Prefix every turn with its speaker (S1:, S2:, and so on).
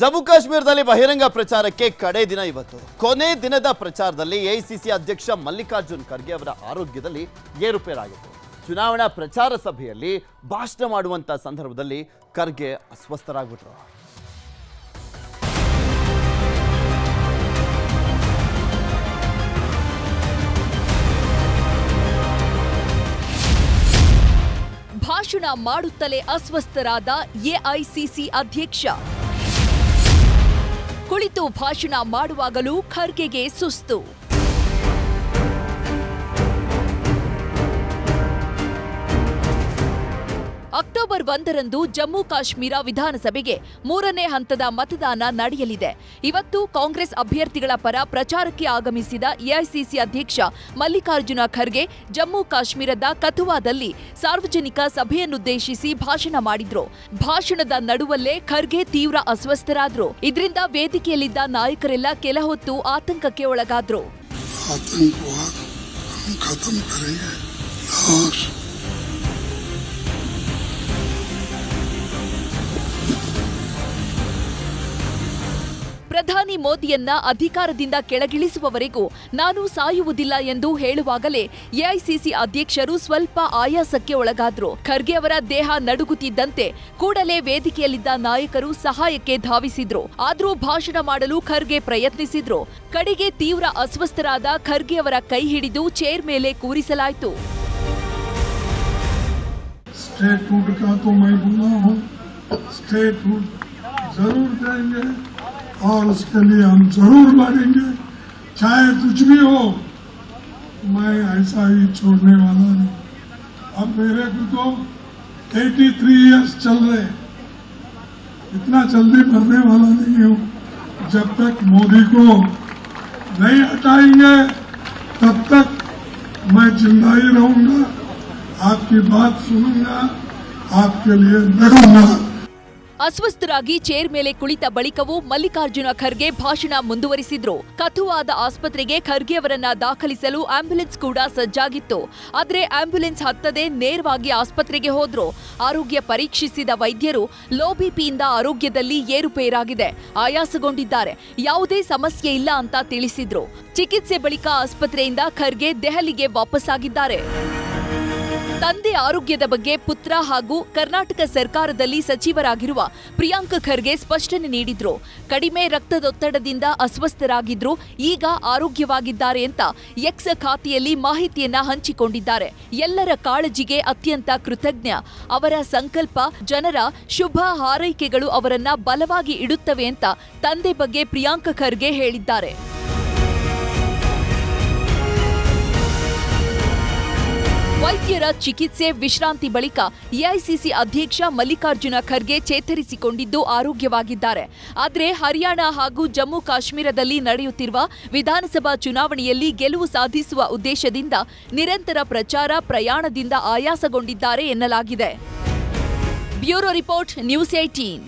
S1: ಜಮ್ಮು ಕಾಶ್ಮೀರದಲ್ಲಿ ಬಹಿರಂಗ ಪ್ರಚಾರಕ್ಕೆ ಕಡೆ ದಿನ ಇವತ್ತು. ಕೊನೆ ದಿನದ ಪ್ರಚಾರದಲ್ಲಿ ಎಐಸಿಸಿ ಅಧ್ಯಕ್ಷ ಮಲ್ಲಿಕಾರ್ಜುನ್ ಖರ್ಗೆ ಅವರ ಆರೋಗ್ಯದಲ್ಲಿ ಏರುಪೇರಾಗಿತ್ತು. ಚುನಾವಣಾ ಪ್ರಚಾರ ಸಭೆಯಲ್ಲಿ ಭಾಷಣ ಮಾಡುವಂತ ಸಂದರ್ಭದಲ್ಲಿ ಖರ್ಗೆ ಅಸ್ವಸ್ಥರಾಗ್ಬಿಟ್ರು.
S2: ಭಾಷಣ ಮಾಡುತ್ತಲೇ ಅಸ್ವಸ್ಥರಾದ ಎಐಸಿಸಿ ಅಧ್ಯಕ್ಷ ಕುಳಿತು ಭಾಷಣ ಮಾಡುವಾಗಲೂ ಖರ್ಗೆಗೆ ಸುಸ್ತು. ಅಕ್ಟೋಬರ್ ಒಂದರಂದು ಜಮ್ಮು ಕಾಶ್ಮೀರ ವಿಧಾನಸಭೆಗೆ ಮೂರನೇ ಹಂತದ ಮತದಾನ ನಡೆಯಲಿದೆ. ಇವತ್ತು ಕಾಂಗ್ರೆಸ್ ಅಭ್ಯರ್ಥಿಗಳ ಪರ ಪ್ರಚಾರಕ್ಕೆ ಆಗಮಿಸಿದ ಎಐಸಿಸಿ ಅಧ್ಯಕ್ಷ ಮಲ್ಲಿಕಾರ್ಜುನ ಖರ್ಗೆ ಜಮ್ಮು ಕಾಶ್ಮೀರದ ಕಥುವಾದಲ್ಲಿ ಸಾರ್ವಜನಿಕ ಸಭೆಯನ್ನುದ್ದೇಶಿಸಿ ಭಾಷಣ ಮಾಡಿದ್ರು. ಭಾಷಣದ ನಡುವಲ್ಲೇ ಖರ್ಗೆ ತೀವ್ರ ಅಸ್ವಸ್ಥರಾದ್ರು. ಇದರಿಂದ ವೇದಿಕೆಯಲ್ಲಿದ್ದ ನಾಯಕರೆಲ್ಲ ಕೆಲ ಹೊತ್ತು ಆತಂಕಕ್ಕೆ ಒಳಗಾದ್ರು. ಪ್ರಧಾನಿ ಮೋದಿಯನ್ನ ಅಧಿಕಾರದಿಂದ ಕೆಳಗಿಳಿಸುವವರೆಗೂ ನಾನು ಸಾಯುವುದಿಲ್ಲ ಎಂದು ಹೇಳುವಾಗಲೇ ಎಐಸಿಸಿ ಅಧ್ಯಕ್ಷರು ಸ್ವಲ್ಪ ಆಯಾಸಕ್ಕೆ ಒಳಗಾದ್ರು. ಖರ್ಗೆ ಅವರ ದೇಹ ನಡುಗುತ್ತಿದ್ದಂತೆ ಕೂಡಲೇ ವೇದಿಕೆಯಲ್ಲಿದ್ದ ನಾಯಕರು ಸಹಾಯಕ್ಕೆ ಧಾವಿಸಿದ್ರು. ಆದರೂ ಭಾಷಣ ಮಾಡಲು ಖರ್ಗೆ ಪ್ರಯತ್ನಿಸಿದ್ರು. ಕಡೆಗೆ ತೀವ್ರ ಅಸ್ವಸ್ಥರಾದ ಖರ್ಗೆ ಅವರ ಕೈ ಹಿಡಿದು ಚೇರ್ ಮೇಲೆ ಕೂರಿಸಲಾಯಿತು.
S3: ಸ್ಟೇಟ್ और उसके लिए हम ज़रूर लड़ेंगे चाहे कुछ भी हो, मैं ऐसा ही छोड़ने वाला नहीं। अब मेरे को तो 83 इयर्स चल रहे इतना जल्दी मरने वाला नहीं हूँ। जब तक मोदी को नहीं हटाएँगे, तब तक मैं ज़िंदा ही रहूँगा। आपकी बात सुनूँगा, आपके लिए लड़ूँगा।
S2: ಅಸ್ವಸ್ಥರಾಗಿ ಚೇರ್ ಮೇಲೆ ಕುಳಿತ ಬಳಿಕವೂ ಮಲ್ಲಿಕಾರ್ಜುನ ಖರ್ಗೆ ಭಾಷಣ ಮುಂದುವರಿಸಿದ್ರು. ಕಥುವಾದ ಆಸ್ಪತ್ರೆಗೆ ಖರ್ಗೆ ಅವರನ್ನ ದಾಖಲಿಸಲು ಆಂಬ್ಯುಲೆನ್ಸ್ ಕೂಡ ಸಜ್ಜಾಗಿತ್ತು. ಆದರೆ ಆಂಬ್ಯುಲೆನ್ಸ್ ಹತ್ತದೇ ನೇರವಾಗಿ ಆಸ್ಪತ್ರೆಗೆ ಹೋದ್ರು. ಆರೋಗ್ಯ ಪರೀಕ್ಷಿಸಿದ ವೈದ್ಯರು ಲೋ ಬಿಪಿಯಿಂದ ಆರೋಗ್ಯದಲ್ಲಿ ಏರುಪೇರಾಗಿದೆ. ಆಯಾಸಗೊಂಡಿದ್ದಾರೆ. ಯಾವುದೇ ಸಮಸ್ಯೆ ಇಲ್ಲ ಅಂತ ತಿಳಿಸಿದ್ರು. ಚಿಕಿತ್ಸೆ ಬಳಿಕ ಆಸ್ಪತ್ರೆಯಿಂದ ಖರ್ಗೆ ದೆಹಲಿಗೆ ವಾಪಸ್ಸಾಗಿದ್ದಾರೆ. ತಂದೆ ಆರೋಗ್ಯದ ಬಗ್ಗೆ ಪುತ್ರ ಹಾಗೂ ಕರ್ನಾಟಕ ಸರ್ಕಾರದಲ್ಲಿ ಸಚಿವರಾಗಿರುವ ಪ್ರಿಯಾಂಕ ಖರ್ಗೆ ಸ್ಪಷ್ಟನೆ ನೀಡಿದ್ರು. ಕಡಿಮೆ ರಕ್ತದೊತ್ತಡದಿಂದ ಅಸ್ವಸ್ಥರಾಗಿದ್ರು, ಈಗ ಆರೋಗ್ಯವಾಗಿದ್ದಾರೆ ಅಂತ ಎಕ್ಸ್ ಖಾತೆಯಲ್ಲಿ ಮಾಹಿತಿಯನ್ನ ಹಂಚಿಕೊಂಡಿದ್ದಾರೆ. ಎಲ್ಲರ ಕಾಳಜಿಗೆ ಅತ್ಯಂತ ಕೃತಜ್ಞ. ಅವರ ಸಂಕಲ್ಪ, ಜನರ ಶುಭ ಹಾರೈಕೆಗಳು ಅವರನ್ನ ಬಲವಾಗಿ ಇಡುತ್ತವೆ ಅಂತ ತಂದೆ ಬಗ್ಗೆ ಪ್ರಿಯಾಂಕ ಖರ್ಗೆ ಹೇಳಿದ್ದಾರೆ. ವೈದ್ಯರ ಚಿಕಿತ್ಸೆ ವಿಶ್ರಾಂತಿ ಬಳಿಕ ಎಐಸಿಸಿ ಅಧ್ಯಕ್ಷ ಮಲ್ಲಿಕಾರ್ಜುನ ಖರ್ಗೆ ಚೇತರಿಸಿಕೊಂಡಿದ್ದು ಆರೋಗ್ಯವಾಗಿದ್ದಾರೆ. ಆದರೆ ಹರಿಯಾಣ ಹಾಗೂ ಜಮ್ಮು ಕಾಶ್ಮೀರದಲ್ಲಿ ನಡೆಯುತ್ತಿರುವ ವಿಧಾನಸಭಾ ಚುನಾವಣೆಯಲ್ಲಿ ಗೆಲುವು ಸಾಧಿಸುವ ಉದ್ದೇಶದಿಂದ ನಿರಂತರ ಪ್ರಚಾರ ಪ್ರಯಾಣದಿಂದ ಆಯಾಸಗೊಂಡಿದ್ದಾರೆ ಎನ್ನಲಾಗಿದೆ. Bureau report, news eighteen